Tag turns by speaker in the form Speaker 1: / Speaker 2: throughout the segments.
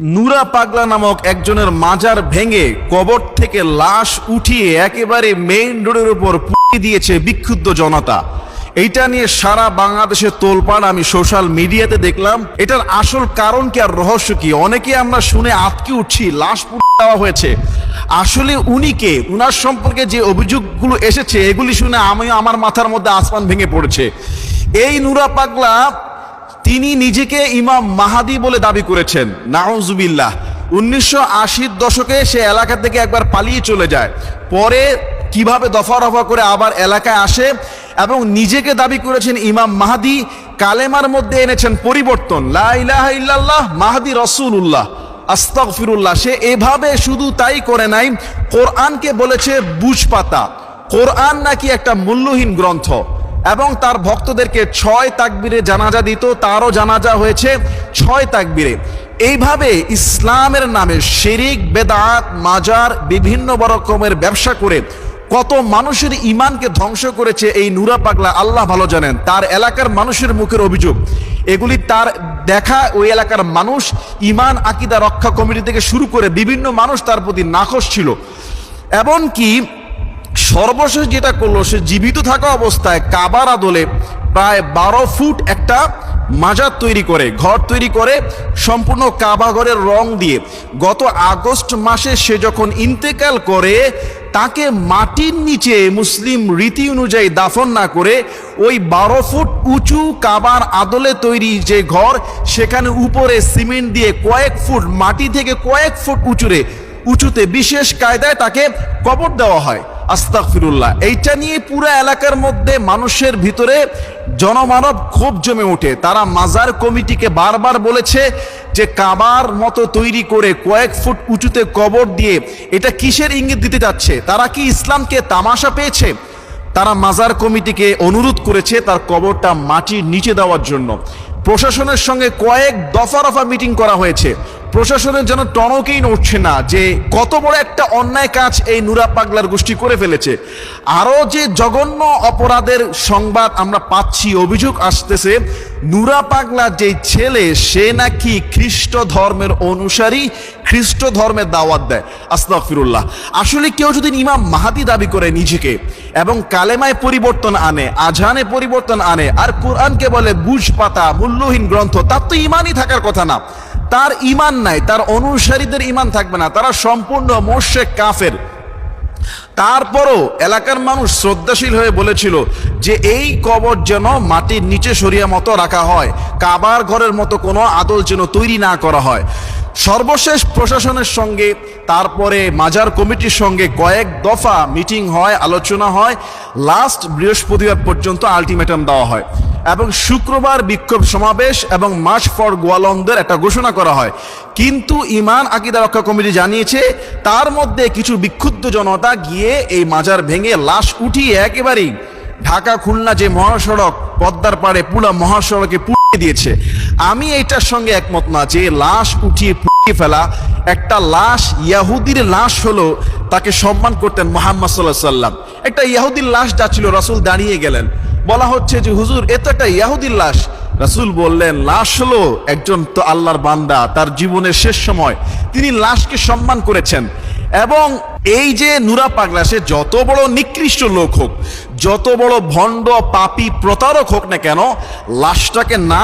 Speaker 1: নুরা পাগলা নামক একজনের মাজার ভেঙে কবর থেকে লাশ উঠিয়ে একেবারে মেইন রোডের উপর পুড়িয়ে দিয়েছে বিক্ষুব্ধ জনতা। এইটা নিয়ে সারা বাংলাদেশে তোলপাড় আমি সোশ্যাল মিডিয়াতে দেখলাম। এটার আসল কারণ কি আর রহস্য কি? অনেকে আমরা শুনে আটকে উঠছি, লাশ পুড়িয়ে দেওয়া হয়েছে। আসলে উনি কে? উনার সম্পর্কে যে অভিযোগগুলো এসেছে, এগুলি শুনে আমি আমার মাথার মধ্যে আসমান ভেঙে পড়েছে। এই নুরা পাগলা তিনি নিজেকে ইমাম মাহাদি বলে দাবি করেছেন। নাউজুবিল্লাহ। উনিশশো আশির দশকে সে এলাকা থেকে একবার পালিয়ে চলে যায়। পরে কীভাবে দফা রফা করে আবার এলাকায় আসে এবং নিজেকে দাবি করেছেন ইমাম মাহাদি, কালেমার মধ্যে এনেছেন পরিবর্তন। লা ইলাহা ইল্লাল্লাহ, মাহাদি রসুল্লাহ আস্তাগফিরুল্লাহ। সে এভাবে শুধু তাই করে নাই, কোরআনকে বলেছে বুঝ পাতা কোরআন নাকি একটা মূল্যহীন গ্রন্থ। এবং তার ভক্তদেরকে ছয় তাকবিরে জানাজা দিত, তারও জানাজা হয়েছে ছয় তাকবিরে। এইভাবে ইসলামের নামে শিরিক, বেদাত, মাজার, বিভিন্ন রকমের ব্যবসা করে কত মানুষের ইমানকে ধ্বংস করেছে এই নুরা পাগলা, আল্লাহ ভালো জানেন। তার এলাকার মানুষের মুখের অভিযোগ, এগুলি তার দেখা ওই এলাকার মানুষ ইমান আকিদা রক্ষা কমিটি থেকে শুরু করে বিভিন্ন মানুষ তার প্রতি নাকশ ছিল। এমনকি সর্বশেষ যেটা করল, সে জীবিত থাকা অবস্থায় কাবার আদলে প্রায় বারো ফুট একটা মাজার তৈরি করে, ঘর তৈরি করে, সম্পূর্ণ কাবা ঘরের রং দিয়ে। গত আগস্ট মাসে সে যখন ইন্তেকাল করে, তাকে মাটির নিচে মুসলিম রীতি অনুযায়ী দাফন না করে, ওই বারো ফুট উঁচু কাবার আদলে তৈরি যে ঘর, সেখানে উপরে সিমেন্ট দিয়ে কয়েক ফুট, মাটি থেকে কয়েক ফুট উঁচুরে, উঁচুতে বিশেষ কায়দায় তাকে কবর দেওয়া হয়। আস্তাগফিরুল্লাহ। এইটা নিয়ে পুরো এলাকার মধ্যে মানুষের ভিতরে জনমানব ক্ষোভ জমে ওঠে। তারা মাজার কমিটিকে বারবার বলেছে যে কাবার মতো তৈরি করে কয়েক ফুট উঁচুতে কবর দিয়ে এটা কিসের ইঙ্গিত দিতে যাচ্ছে? তারা কি ইসলামকে তামাশা পেয়েছে? তারা মাজার কমিটিকে অনুরোধ করেছে তার কবরটা মাটির নিচে দেওয়ার জন্য। প্রশাসনের সঙ্গে কয়েক দফা রফা মিটিং করা হয়েছে। প্রশাসনের যেন টনকেই নড়ছে না যে কত বড় একটা অন্যায় কাজ এই নুরা পাগলার গোষ্ঠী করে ফেলেছে। আরও যে জঘন্য অপরাধের সংবাদ আমরা পাচ্ছি, অভিযোগ আসতেছে, নুরা পাগলা যে ছেলে, সে নাকি খ্রিস্ট ধর্মের অনুসারী, খ্রিস্ট ধর্মের দাওয়াত দেয়। আস্তাগফিরুল্লাহ। আসলে কেউ যদি ইমাম মাহাদি দাবি করে নিজেকে এবং কালেমায় পরিবর্তন আনে, আজানে পরিবর্তন আনে, আর কোরআনকে বলে বুঝ পাতা মূল্যহীন গ্রন্থ, তার তো ইমানই থাকার কথা না। তার ইমান নাই, তার অনুসারীদের ইমান থাকবে না, তারা সম্পূর্ণ মোর্শেক কাফের। তারপরও এলাকার মানুষ শ্রদ্ধাশীল হয়ে বলেছিল যে এই কবর যেন মাটির নিচে সরিয়া মতো রাখা হয়, কাবার ঘরের মতো কোনো আদল যেন তৈরি না করা হয়। সর্বশেষ প্রশাসনের সঙ্গে, তারপরে মাজার কমিটির সঙ্গে কয়েক দফা মিটিং হয়, আলোচনা হয়, লাস্ট বৃহস্পতিবার পর্যন্ত আলটিমেটাম দেওয়া হয়। এবং শুক্রবার বিক্ষোভ সমাবেশ এবং মার্চ ফর গোয়ালন্দের একটা ঘোষণা করা হয়। কিন্তু ইমান আকিদা রক্ষা কমিটি জানিয়েছে, তার মধ্যে কিছু বিক্ষুব্ধ জনতা গিয়ে এই মাজার ভেঙে লাশ উঠিয়ে একেবারেই ঢাকা খুলনা যে মহাসড়ক, পদ্মার পাড়ে পুরা মহাসড়কে পুড়িয়ে দিয়েছে। আমি এইটার সঙ্গে একমত না যে লাশ উঠিয়ে পুড়িয়ে ফেলা, একটা লাশ ইয়াহুদির লাশ হলো, তাকে সম্মান করতেন মোহাম্মদ সাল্লাহ সাল্লাম একটা ইয়াহুদির লাশ যাচ্ছিল রাসূল দাঁড়িয়ে গেলেন। বলা হচ্ছে যে, হুজুর, এ তো একটা ইয়াহুদির লাশ। রাসুল বললেন, লাশ হলো একজন তো আল্লাহর বান্দা, তার জীবনের শেষ সময়। তিনি লাশকে সম্মান করেছেন এবং এই যে নুরা পাগলা, সে যত বড় নিকৃষ্ট লোক হোক, যত বড় ভণ্ড পাপি প্রতারক হোক না কেন, লাশটাকে না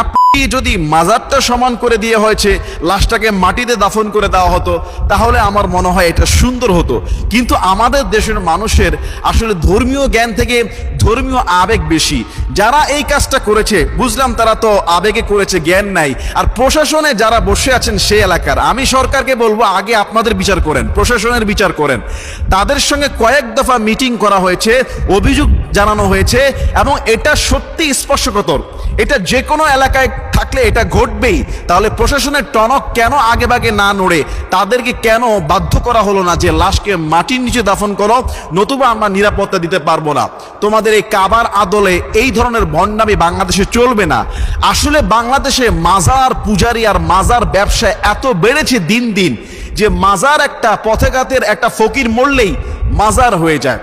Speaker 1: যদি মাজারটা সমান করে দিয়ে হয়েছে, লাশটাকে মাটিতে দাফন করে দেওয়া হতো, তাহলে আমার মনে হয় এটা সুন্দর হতো। কিন্তু আমাদের দেশের মানুষের আসলে ধর্মীয় জ্ঞান থেকে ধর্মীয় আবেগ বেশি। যারা এই কাজটা করেছে, বুঝলাম তারা তো আবেগে করেছে, জ্ঞান নাই। আর প্রশাসনে যারা বসে আছেন সেই এলাকার, আমি সরকারকে বলব, আগে আপনাদের বিচার করেন, প্রশাসনের বিচার করেন। তাদের সঙ্গে কয়েক দফা মিটিং করা হয়েছে, অভিযোগ জানানো হয়েছে এবং এটা সত্যি স্পর্শকতর। এটা যে কোনো এলাকায় থাকলে এটা ঘটবেই। তাহলে প্রশাসনের টনক কেন আগে ভাগে না নড়ে? তাদেরকে কেন বাধ্য করা হলো না যে লাশকে মাটির নিচে দাফন করো? নতুবা আমরা নিরাপত্তা দিতে পারব না। তোমাদের এই কাবার আদলে এই ধরনের ভণ্ডামি বাংলাদেশে চলবে না। আসলে বাংলাদেশে মাজার পূজারি আর মাজার ব্যবসায় এত বেড়েছে দিন দিন। যে মাজার একটা পথেঘাতের একটা ফকির মরলেই মাজার হয়ে যায়।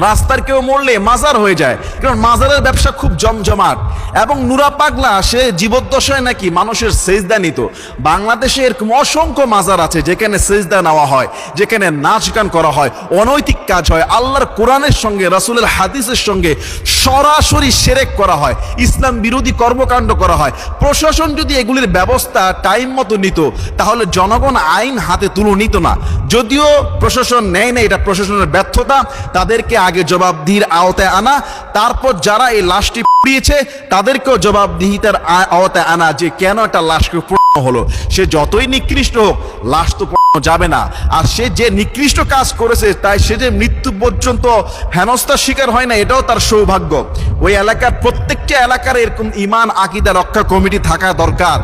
Speaker 1: রাস্তার কেউ মরলে মাজার হয়ে যায়। কারণ মাজারের ব্যবসা খুব জমজমাট। এবং নুরা পাগলা, সে জীবদ্দশায় নাকি মানুষের সেজদা নিত। বাংলাদেশে এরকম অসংখ্য মাজার আছে যেখানে সেজদা নেওয়া হয়, যেখানে নাচ গান করা হয়, অনৈতিক কাজ হয়। আল্লাহর কোরআনের সঙ্গে, রাসূলের হাদিসের সঙ্গে সরাসরি সেরেক করা হয়। ইসলাম বিরোধী কর্মকাণ্ড করা হয়। প্রশাসন যদি এগুলির ব্যবস্থা টাইম মতো নিত, তাহলে জনগণ আইন হাতে তুলে নিত না। যদিও প্রশাসন নেয় না, এটা প্রশাসনের ব্যর্থতা। তাদেরকে আগে জবাবদিহির আওতায় আনা, তারপর যারা এই লাশটি পুড়িয়েছে, তাদেরকেও জবাবদিহিতার আওতায় আনা। যে কেন একটা লাশকে পোড়ানো হলো? সে যতই নিকৃষ্ট হোক, লাশ তো যাবে না। আর সে যে নিকৃষ্ট কাজ করেছে, তাই সে যে মৃত্যু পর্যন্ত হেনস্থার শিকার হয় না, এটাও তার সৌভাগ্য। ওই এলাকার প্রত্যেকটা এলাকার এরকম ইমান, আকিদা, রক্ষা কমিটি থাকা দরকার।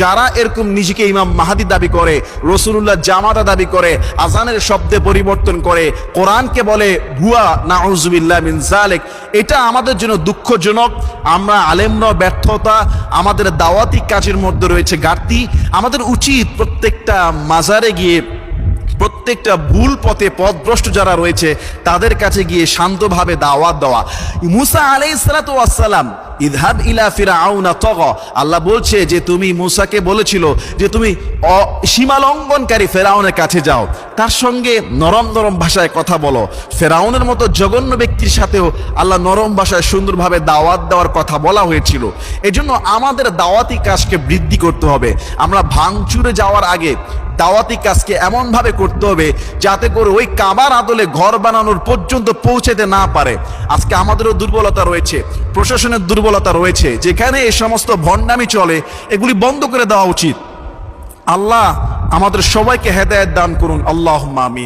Speaker 1: যারা এরকম নিজেকে ইমাম মাহাদি দাবি করে রসুল্লাহ জামাতা দাবি করে, আজানের শব্দে পরিবর্তন করে, কোরআনকে বলে ভুয়া, নাউজুবিল্লাহ মিন জালেক এটা আমাদের জন্য দুঃখজনক। আমরা আলেমরা ব্যর্থতা, আমাদের দাওয়াতি কাজের মধ্যে রয়েছে ঘাটতি। আমাদের উচিত প্রত্যেকটা মাজারে গিয়ে, প্রত্যেকটা ভুল পথে পথভ্রষ্ট যারা রয়েছে, তাদের কাছে গিয়ে শান্তভাবে দাওয়াত দেওয়া। মুসা আলাইসালাম ইদহাব ইলা ফিরাউনা তগ। আল্লাহ বলছে যে তুমি মুসাকে বলেছিল যে তুমি অ- সীমা লঙ্ঘনকারী ফেরাউনের কাছে যাও। তার সঙ্গে নরম নরম ভাষায় কথা বলো। ফেরাউনের মতো জঘন্য ব্যক্তির সাথেও আল্লাহ নরম ভাষায় সুন্দরভাবে দাওয়াত দেওয়ার কথা বলা হয়েছিল। এজন্য আমাদের দাওয়াতি কাজকে বৃদ্ধি করতে হবে। আমরা ভাঙচুরে যাওয়ার আগে দাওয়াতি কাজকে এমনভাবে করতে হবে যাতে করে ওই কাবার আদলে ঘর বানানোর পর্যন্ত পৌঁছাতে না পারে। আজকে আমাদেরও দুর্বলতা রয়েছে, প্রশাসনের দুর্বলতা রয়েছে। যেখানে এই সমস্ত ভণ্ডামি চলে, এগুলি বন্ধ করে দেওয়া উচিত। আল্লাহ আমাদের সবাইকে হেদায়ত দান করুন। আল্লাহ আমিন।